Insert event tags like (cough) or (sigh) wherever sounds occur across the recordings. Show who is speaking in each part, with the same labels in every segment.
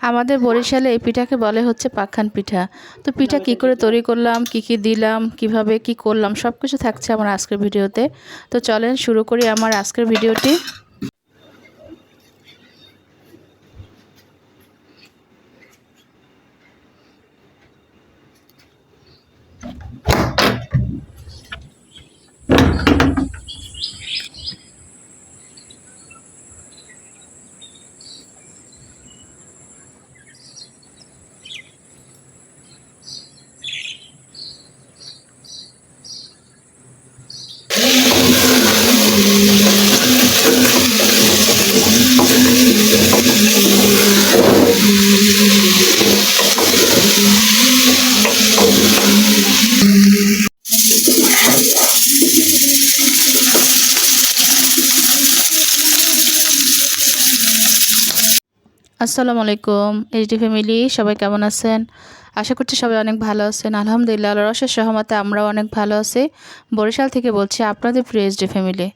Speaker 1: আমাদের বরিশালে এই পিঠাকে বলে হচ্ছে পাখান পিঠা। তো পিঠা কি করে তৈরি করলাম, কি কি দিলাম, কীভাবে কি করলাম সব কিছু থাকছে আমার আজকের ভিডিওতে। তো চলেন শুরু করি আমার আজকের ভিডিওটি। আসসালামু আলাইকুম, এইচডি ফ্যামিলি, সবাই কেমন আছেন? আশা করছি সবাই অনেক ভালো আছেন। আলহামদুলিল্লাহ রসের সহমতে আমরাও অনেক ভালো আছি। বরিশাল থেকে বলছি আপনাদের প্রিয় এইচডি ফ্যামিলি।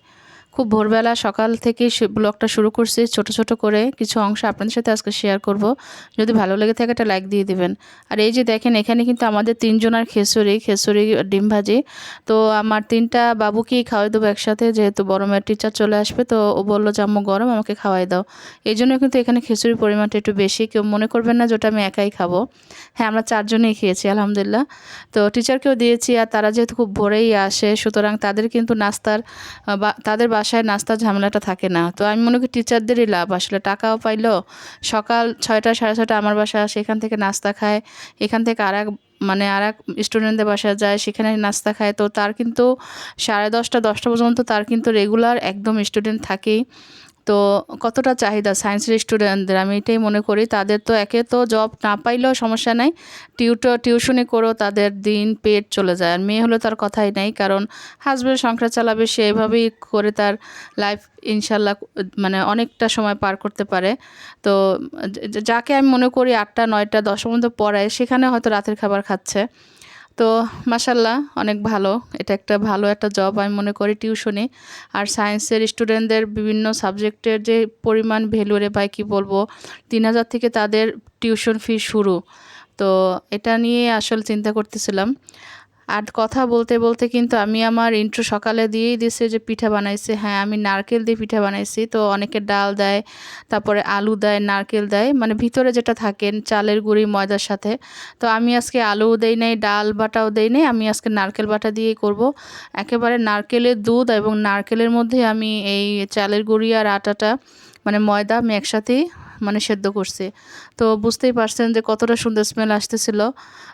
Speaker 1: খুব ভোরবেলা সকাল থেকে ব্লগটা শুরু করছি, ছোট ছোট করে কিছু অংশ আপনাদের সাথে আজকে শেয়ার করব। যদি ভালো লেগে থাকে একটা লাইক দিয়ে দিবেন। আর এই যে দেখেন, এখানে কিন্তু আমাদের তিনজনের খেসুরি খেসুরি, ডিম ভাজি। তো আমার তিনটা বাবুকেই খাওয়াই দেবো একসাথে, যেহেতু বড় মেয়ের টিচার চলে আসবে, তো ও বলল যে, আম্মু, গরম, আমাকে খাওয়াই দাও। এই জন্য কিন্তু এখানে খিচুড়ির পরিমাণটা একটু বেশি। কেউ মনে করবেন না যে, ওটা আমি একাই খাব। হ্যাঁ আমরা চারজনেই খেয়েছি, আলহামদুলিল্লাহ। তো টিচারকেও দিয়েছি, আর তারা যেহেতু খুব ভোরেই আসে, সুতরাং তাদের কিন্তু নাস্তার বা, তাদের বাসায় নাস্তা ঝামেলাটা থাকে না। তো আমি মনে করি টিচারদেরই লাভ। আসলে টাকাও পাইলো, সকাল ছয়টা, সাড়ে ছয়টা আমার বাসা সেখান থেকে নাস্তা খায়। এখান থেকে আর এক মানে আর এক স্টুডেন্টদের বাসা যায়, সেখানে নাস্তা খায়। তো তার কিন্তু সাড়ে দশটা দশটা পর্যন্ত তার কিন্তু রেগুলার একদম স্টুডেন্ট থাকেই। তো কতটা চাহিদা সায়েন্সের স্টুডেন্টদের আমি এটাই মনে করি, তাদের তো একে তো জব না পাইলেও সমস্যা নাই। টিউটর টিউশনি করেও তাদের দিন পেট চলে যায়। আর মেয়ে হলে তার কথাই নেই, কারণ হাজব্যান্ড সংসার চালাবে, সে এভাবেই করে তার লাইফ ইনশাল্লাহ মানে অনেকটা সময় পার করতে পারে। তো যাকে আমি মনে করি আটটা, নয়টা দশ পর্যন্ত পড়ায়, সেখানে হয়তো রাতের খাবার খাচ্ছে। তো মাসাল্লাহ অনেক ভালো। এটা একটা ভালো একটা জব আমি মনে করি টিউশনে আর সায়েন্সের স্টুডেন্টদের বিভিন্ন সাবজেক্টের যে পরিমাণ ভ্যালু রে ভাই, কী বলব, তিন হাজার থেকে তাদের টিউশন ফি শুরু। তো এটা নিয়ে আসল চিন্তা করতেছিলাম। আর কথা বলতে বলতে কিন্তু আমি আমার ইন্ট্রো সকালে দিয়েই দিছে যে পিঠা বানাইছে। হ্যাঁ আমি নারকেল দিয়ে পিঠা বানাইছি, তো অনেকে ডাল দেয়, তারপরে আলু দেয়, নারকেল দেয় মানে ভিতরে যেটা থাকেন চালের গুঁড়ি, ময়দার সাথে। তো আমি আজকে আলু দেই নাই, ডাল বাটাও দেই নাই, আমি আজকে নারকেল বাটা দিয়েই করব। একেবারে নারকেলের দুধ এবং নারকেলের মধ্যে আমি এই চালের গুঁড়ি আর আটাটা মানে ময়দা আমি একসাথেই মানে সেদ্ধ করছি। তো বুঝতেই পারছেন যে কতটা সুন্দর স্মেল আসতেছিল।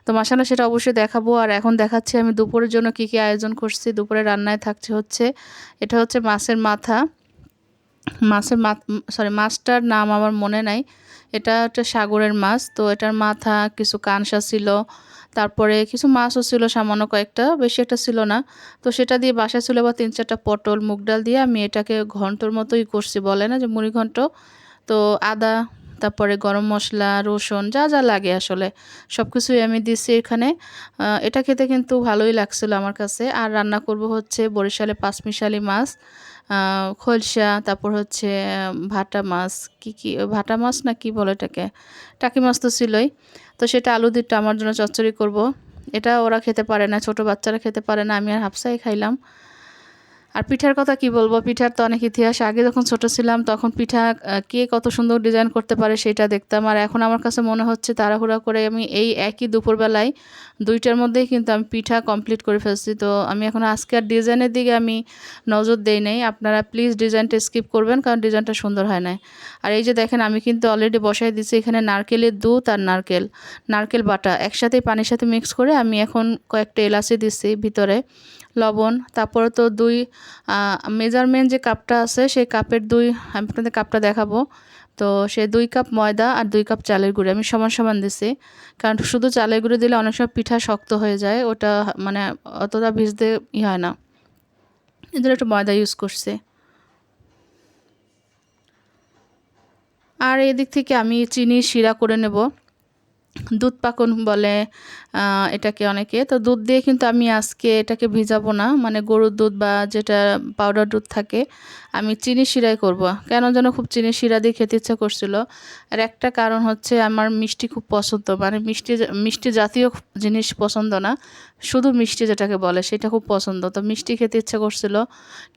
Speaker 1: তো মাসালা সেটা অবশ্যই দেখাবো। আর এখন দেখাচ্ছি আমি দুপুরের জন্য কি কি আয়োজন করছি। দুপুরে রান্নায় থাকছে হচ্ছে, এটা হচ্ছে মাছের মাথা। মাছের মা সরি মাছটার নাম আমার মনে নাই। এটা একটা সাগরের মাছ। তো এটার মাথা, কিছু কানসা ছিল। তারপরে কিছু মাছও ছিল, সামান্য কয়েকটা। বেশি একটা ছিল না। তো সেটা দিয়ে বাসায় ছিল বা তিন চারটা পটল, মুগ ডাল দিয়ে আমি এটাকে ঘন্টর মতোই করছি। বলে না যে মুড়ি ঘন্ট। তো আদা, তারপরে গরম মশলা, রসুন, যা যা লাগে আসলে সব কিছুই আমি দিছি এখানে। এটা খেতে কিন্তু ভালোই লাগছিল আমার কাছে। আর রান্না করব হচ্ছে বরিশালে পাঁচমিশালি মাছ খলসা, তারপর হচ্ছে ভাটা মাছ, কি কি, ভাটা মাছ না কি বলে এটাকে? টাকি মাছ তো ছিলই। তো সেটা আলু দিটা আমার জন্য চচ্চড়ি করব। এটা ওরা খেতে পারে না, ছোট বাচ্চারা খেতে পারে না, আমি আর হাফসাই খাইলাম। আর পিঠার কথা কি বলব? পিঠার তো অনেক ইতিহাস। আগে যখন ছোট ছিলাম, তখন পিঠা কে কত সুন্দর ডিজাইন করতে পারে সেটা দেখতাম। আর এখন আমার কাছে মনে হচ্ছে তাড়াহুড়া করে আমি এই একই দুপুরবেলায় দুইটার মধ্যেই কিন্তু আমি পিঠা কমপ্লিট করে ফেলছি। তো আমি এখন আজকে আর ডিজাইনের দিকে আমি নজর দেই নাই। আপনারা প্লিজ ডিজাইনটা স্কিপ করবেন, কারণ ডিজাইনটা সুন্দর হয় না আর এই যে দেখেন, আমি কিন্তু অলরেডি বসাই দিচ্ছি এখানে নারকেলের দুধ আর নারকেল নারকেল বাটা। একসাথে পানির সাথে মিক্স করে আমি এখন কয়েকটা এলাচি দিচ্ছি ভিতরে, লবণ, তারপরে তো দুই মেজারমেন্ট যে কাপটা আছে, সেই কাপের দুই, আমি আপনাদের কাপটা দেখাবো। তো সে দুই কাপ ময়দা আর দুই কাপ চালের গুঁড়ি, আমি সমান সমান দিছি। কারণ শুধু চালের গুঁড়ি দিলে অনেক সময় পিঠা শক্ত হয়ে যায়, ওটা মানে অতটা ভিজতে ই হয় না। এদের একটু ময়দা ইউজ করছে। আর এদিক থেকে আমি চিনি শিরা করে নেব। দুধ পাকন বলে এটাকে অনেকে। তো দুধ দিয়ে কিন্তু আমি আজকে এটাকে ভিজাবো না। মানে গরুর দুধ বা যেটা পাউডার দুধ থাকে, আমি চিনি শিরাই করব। কেন যেন খুব চিনি শিরা দিয়ে খেতে ইচ্ছা করছিল। আর একটা কারণ হচ্ছে আমার মিষ্টি খুব পছন্দ। মানে মিষ্টি মিষ্টি জাতীয় জিনিস পছন্দ না। শুধু মিষ্টি যেটাকে বলে, সেটা খুব পছন্দ। তো মিষ্টি খেতে ইচ্ছা করছিল,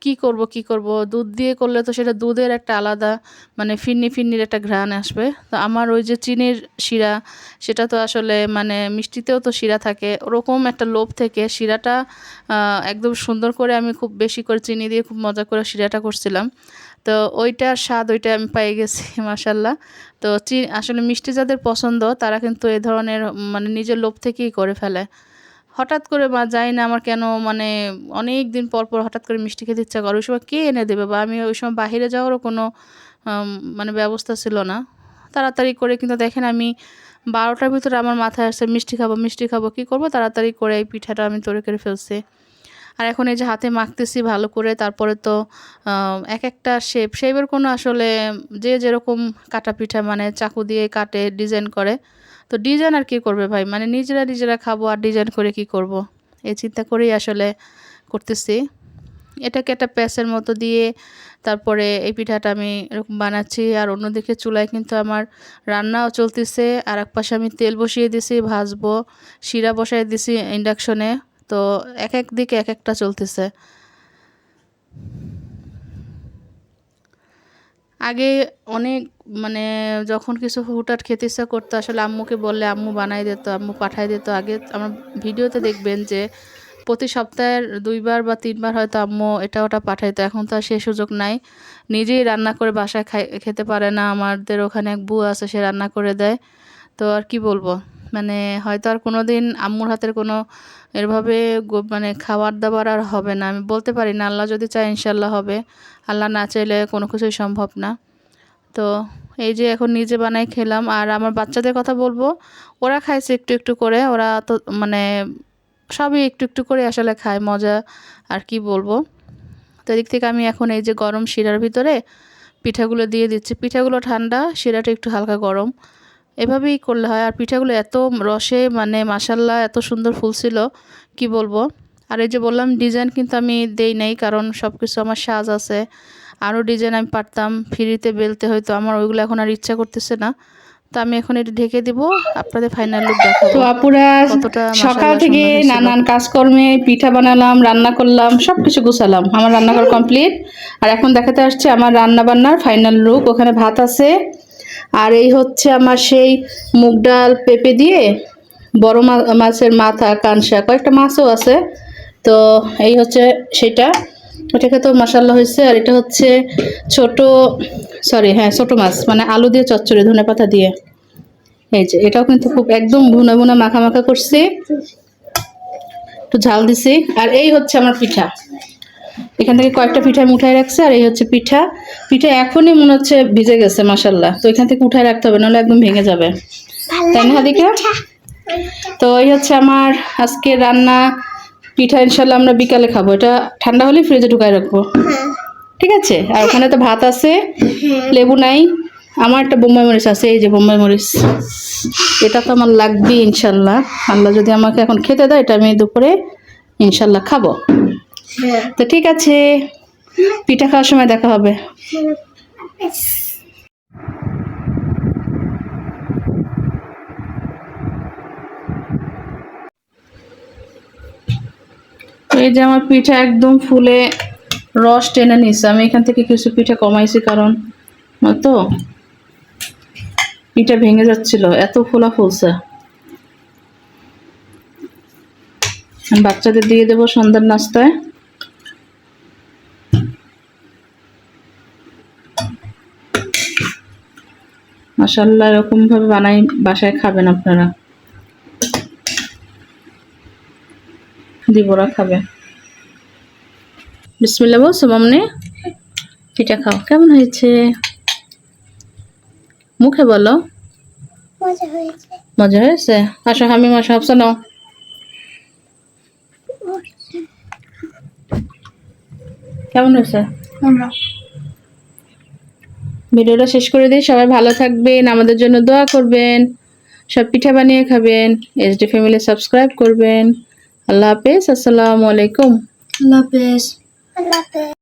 Speaker 1: কি করব কি করব? দুধ দিয়ে করলে তো সেটা দুধের একটা আলাদা মানে ফিন্নি ফিন্নির একটা ঘ্রাণ আসবে। তো আমার ওই যে চিনির শিরা, সেটা তো আসলে মানে মিষ্টিতেও তো শিরা থাকে। ওরকম একটা লোভ থেকে শিরাটা একদম সুন্দর করে আমি খুব বেশি করে চিনি দিয়ে খুব মজা করে শিরাটা করছিলাম। তো ওইটার স্বাদ ওইটা আমি পেয়ে গেছি (laughs) মাসাল্লাহ তো আসলে মিষ্টি যাদের পছন্দ, তারা কিন্তু এ ধরনের মানে নিজের লোভ থেকেই করে ফেলে। হঠাৎ করে বা যাই না, আমার কেন মানে অনেক দিন পর পর হঠাৎ করে মিষ্টি খেতে ইচ্ছা করে। ওই সময় কে এনে দেবে? বা আমি ওই সময় বাইরে যাওয়ারও কোনো মানে ব্যবস্থা ছিল না। তাড়াতাড়ি করে কিন্তু দেখেন আমি বারোটার ভিতরে আমার মাথায় আসছে, মিষ্টি খাব মিষ্টি খাব, কী করব? তাড়াতাড়ি করে এই পিঠাটা আমি তৈরি করে ফেলছি। আর এখন এই যে হাতে মাখতেছি ভালো করে, তারপরে তো এক একটা শেপ শেপের কোনো আসলে যে যেরকম কাটা পিঠা মানে চাকু দিয়ে কাটে ডিজাইন করে তো ডিজাইন আর কি করবে ভাই? মানে নিজেরা নিজেরা খাব আর ডিজাইন করে কি করব। এই চিন্তা করেই আসলে করতেছি। এটাকে একটা প্যাসের মতো দিয়ে তারপরে এই পিঠাটা আমি এরকম বানাচ্ছি। আর অন্যদিকে চুলায় কিন্তু আমার রান্নাও চলতেছে। আর এক পাশে আমি তেল বসিয়ে দিছি, ভাজবো, শিরা বসাই দিছি ইন্ডাকশনে। তো এক এক দিকে এক একটা চলতেছে। আগে অনেক মানে যখন কিছু হুটহাট খেতে ইচ্ছা করতো, আসলে আম্মুকে বললে, আম্মু বানাই দিত আম্মু পাঠাই দিত আগে আমার ভিডিওতে দেখবেন যে প্রতি সপ্তাহের দুইবার বা তিনবার হয়তো আম্মু এটা ওটা পাঠাইতো। এখন তো আর সে সুযোগ নাই। নিজেই রান্না করে বাসায় খাই, খেতে পারে না। আমাদের ওখানে এক বউ আছে, সে রান্না করে দেয়। তো আর কি বলব? মানে হয়তো আর কোনো দিন আম্মুর হাতের কোনো এরভাবে মানে খাবার দাবার আর হবে না। আমি বলতে পারি না, আল্লাহ যদি চায় ইনশাল্লাহ হবে। আল্লাহ না চাইলে কোনো কিছুই সম্ভব না। তো এই যে এখন নিজে বানাই খেলাম, আর আমার বাচ্চাদের কথা বলব, ওরা খাইছে একটু একটু করে, ওরা তো মানে সবই একটু একটু করে আসলে খায়, মজা আর কি বলব। তো এদিক থেকে আমি এখন এই যে গরম শিরার ভিতরে পিঠাগুলো দিয়ে দিচ্ছি। পিঠাগুলো ঠান্ডা, শিরাটা একটু হালকা গরম। এভাবেই করলে হয়। আর পিঠাগুলো এত রসে মানে মাসাল্লাহ এত সুন্দর ফুলছিল কি বলব? আর এই যে বললাম ডিজাইন কিন্তু আমি দেই নাই কারণ সব কিছু আমার সাজ আছে। আরও ডিজাইন আমি পারতাম ফ্রিতে বেলতে হয়তো আমার ওইগুলো এখন আর ইচ্ছা করতেছে না। তো আমি এখন এটা ঢেকে দিব আপনাদের ফাইনাল লুক দেখাবো।
Speaker 2: তো আপুরা সকাল থেকে নানান কাজকর্মে পিঠা বানালাম রান্না করলাম সব কিছু গুছালাম। আমার রান্নাঘর কমপ্লিট আর এখন দেখাতে আসছে আমার রান্না বান্নার ফাইনাল লুক ওখানে ভাত আছে আর এই হচ্ছে আমার সেই মুগ ডাল পেঁপে দিয়ে বড় মাছের মাথা কানসা। কয়েকটা মাছও আছে। তো এই হচ্ছে সেটা। ওটাকে তো মশাল্লা হয়েছে আর এটা হচ্ছে ছোট সরি হ্যাঁ ছোট মাছ। মানে আলু দিয়ে চচ্চড়ি, ধনে পাতা দিয়ে। এই যে, এটাও কিন্তু খুব একদম ভুনা ভুনা মাখা মাখা করছি। একটু ঝাল দিছি। আর এই হচ্ছে আমার পিঠা। এখান থেকে কয়েকটা পিঠা আমি উঠায় রাখছি আর এই হচ্ছে পিঠা। পিঠা এখনই মনে হচ্ছে ভিজে গেছে মাসাল্লাহ তো এখান থেকে উঠায় রাখতে হবে নাহলে একদম ভেঙে যাবে। তাই না হাদিকা? তো এই হচ্ছে আমার আজকে রান্না। পিঠা ইনশাল্লাহ আমরা বিকালে খাব। এটা ঠান্ডা হলে ফ্রিজে ঢুকায় রাখব। ঠিক আছে? আর ওখানে তো ভাত আছে লেবু নাই। আমার একটা বোম্বাই মরিচ আছে এই যে বোম্বাই মরিচ। এটা তো আমার লাগবে ইনশাল্লাহ আল্লাহ যদি আমাকে এখন খেতে দেয় এটা আমি দুপুরে ইনশাল্লাহ খাব। তো ঠিক আছে, পিঠা খাওয়ার সময় দেখা হবে। এই যে আমার পিঠা একদম ফুলে রস টেনে নিচ্ছে আমি এখান থেকে কিছু পিঠা কমাইছি কারণ তো পিঠা ভেঙে যাচ্ছিল, এত ফোলা ফুলছে। বাচ্চাদের দিয়ে দেবো সন্ধ্যার নাস্তায়। মাসাল্লাহ এরকম ভাবে বানাই বাসায় খাবেন আপনারা। দিবরা খাবে। বিসমিল্লা বলছো মামনি পিঠা খাও। কেমন হয়েছে? মুখে বলো।
Speaker 3: মজা হয়েছে।
Speaker 2: মজা হয়েছে? আসো আমি মাসা হাফসা নাও। কেমন হয়েছে? ভিডিওটা শেষ করে দিই। সবাই ভালো থাকবেন আমাদের জন্য দোয়া করবেন সব পিঠা বানিয়ে খাবেন এসডি ফ্যামিলি সাবস্ক্রাইব করবেন। আল্লাহ হাফেজ আসসালামু আলাইকুম।
Speaker 3: আল্লাহ হাফেজ। আল্লাহ হাফেজ।